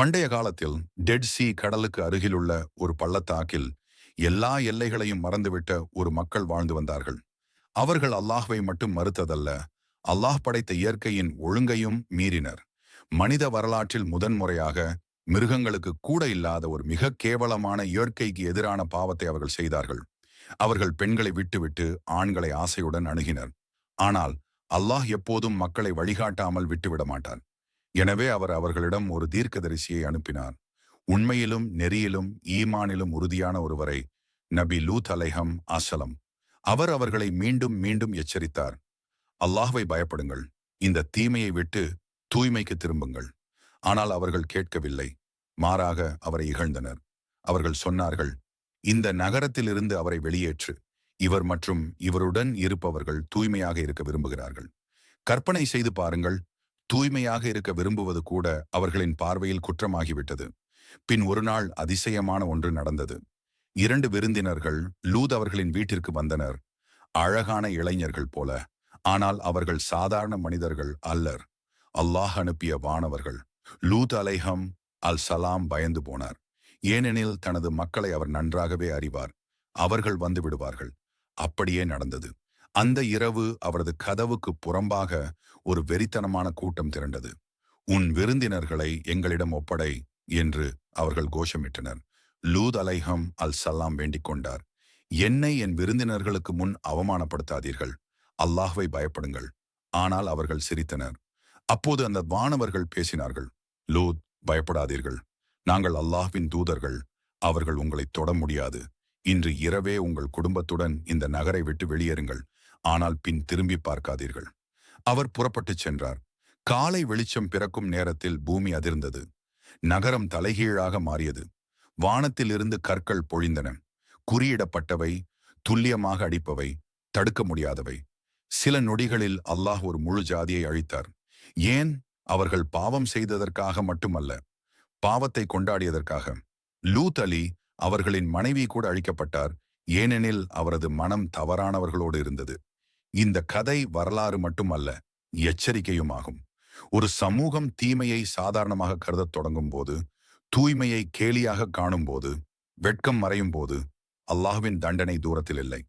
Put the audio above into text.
பண்டைய காலத்தில் dead C கடலுக்கு அருகிலுள்ள ஒரு பள்ளத்தாக்கில் எல்லா எல்லைகளையும் மறந்துவிட்ட ஒரு மக்கள் வாழ்ந்து வந்தார்கள். அவர்கள் அல்லாஹ்வை மட்டும் மறுத்ததல்ல அல்லாஹ் படைத்த இயற்கையின் ஒழுங்கையும் மீறினர். மனித வரலாற்றில் முதன்முறையாக மிருகங்களுக்கு கூட இல்லாத ஒரு மிக கேவலமான இயற்கைக்கு எதிரான பாவத்தை அவர்கள் செய்தார்கள். அவர்கள் பெண்களை விட்டுவிட்டு ஆண்களை ஆசையுடன் அணுகினர். ஆனால் அல்லாஹ் எப்போதும் மக்களை வழிகாட்டாமல் விட்டுவிட மாட்டான் எனவே அவர் அவர்களிடம் ஒரு தீர்க்கதரிசியை அனுப்பினார். உண்மையிலும் நெறியிலும் ஈமானிலும் உறுதியான ஒருவரை நபி லூத் அலைஹம் அசலம் அவர் அவர்களை மீண்டும் மீண்டும் எச்சரித்தார். அல்லாஹ்வை பயப்படுங்கள். இந்த தீமையை விட்டு தூய்மைக்கு திரும்புங்கள். ஆனால் அவர்கள் கேட்கவில்லை. மாறாக அவரை இகழ்ந்தனர். அவர்கள் சொன்னார்கள் இந்த நகரத்திலிருந்து அவரை வெளியேற்று. இவர் மற்றும் இவருடன் இருப்பவர்கள் தூய்மையாக இருக்க விரும்புகிறார்கள். கற்பனை செய்து பாருங்கள். தூய்மையாக இருக்க விரும்புவது கூட அவர்களின் பார்வையில் குற்றமாகிவிட்டது. பின் ஒரு நாள் அதிசயமான ஒன்று நடந்தது. இரண்டு விருந்தினர்கள் லூத் அவர்களின் வீட்டிற்கு வந்தனர். அழகான இளைஞர்கள் போல ஆனால் அவர்கள் சாதாரண மனிதர்கள் அல்லர். அல்லாஹ் அனுப்பிய வானவர்கள். லூத் அலைஹம் அல் சலாம் பயந்து போனார். ஏனெனில் தனது மக்களை அவர் நன்றாகவே அறிவார். அவர்கள் வந்து விடுவார்கள். அப்படியே நடந்தது. அந்த இரவு அவரது கதவுக்கு புறம்பாக ஒரு வெறித்தனமான கூட்டம் திரண்டது. உன் விருந்தினர்களை எங்களிடம் ஒப்படை என்று அவர்கள் கோஷமிட்டனர். லூத் அலைஹம் அல் சல்லாம் வேண்டிக் கொண்டார். என்னை என் விருந்தினர்களுக்கு முன் அவமானப்படுத்தாதீர்கள். அல்லாஹ்வை பயப்படுங்கள். ஆனால் அவர்கள் சிரித்தனர். அப்போது அந்த வானவர்கள் பேசினார்கள். லூத் பயப்படாதீர்கள். நாங்கள் அல்லாஹ்வின் தூதர்கள். அவர்கள் உங்களை தொட முடியாது. இன்று இரவே உங்கள் குடும்பத்துடன் இந்த நகரை விட்டு வெளியேறுங்கள். ஆனால் பின் திரும்பி பார்க்காதீர்கள். அவர் புறப்பட்டுச் சென்றார். காலை வெளிச்சம் பிறக்கும் நேரத்தில் பூமி அதிர்ந்தது. நகரம் தலைகீழாக மாறியது. வானத்திலிருந்து கற்கள் பொழிந்தன. குறியிடப்பட்டவை துல்லியமாக அடிப்பவை தடுக்க முடியாதவை. சில நொடிகளில் அல்லாஹ் ஒரு முழு ஜாதியை அழித்தார். ஏன்? அவர்கள் பாவம் செய்ததற்காக மட்டுமல்ல. பாவத்தை கொண்டாடியதற்காக. லூத் அலி அவர்களின் மனைவி கூட அழிக்கப்பட்டார். ஏனெனில் அவரது மனம் தவறானவர்களோடு இருந்தது. இந்த கதை வரலாறு மட்டுமல்ல எச்சரிக்கையுமாகும். ஒரு சமூகம் தீமையை சாதாரணமாக கருதத் தொடங்கும் போது தூய்மையை கேலியாக காணும் போது வெட்கம் மறையும் போது அல்லாஹ்வின் தண்டனை தூரத்தில் இல்லை.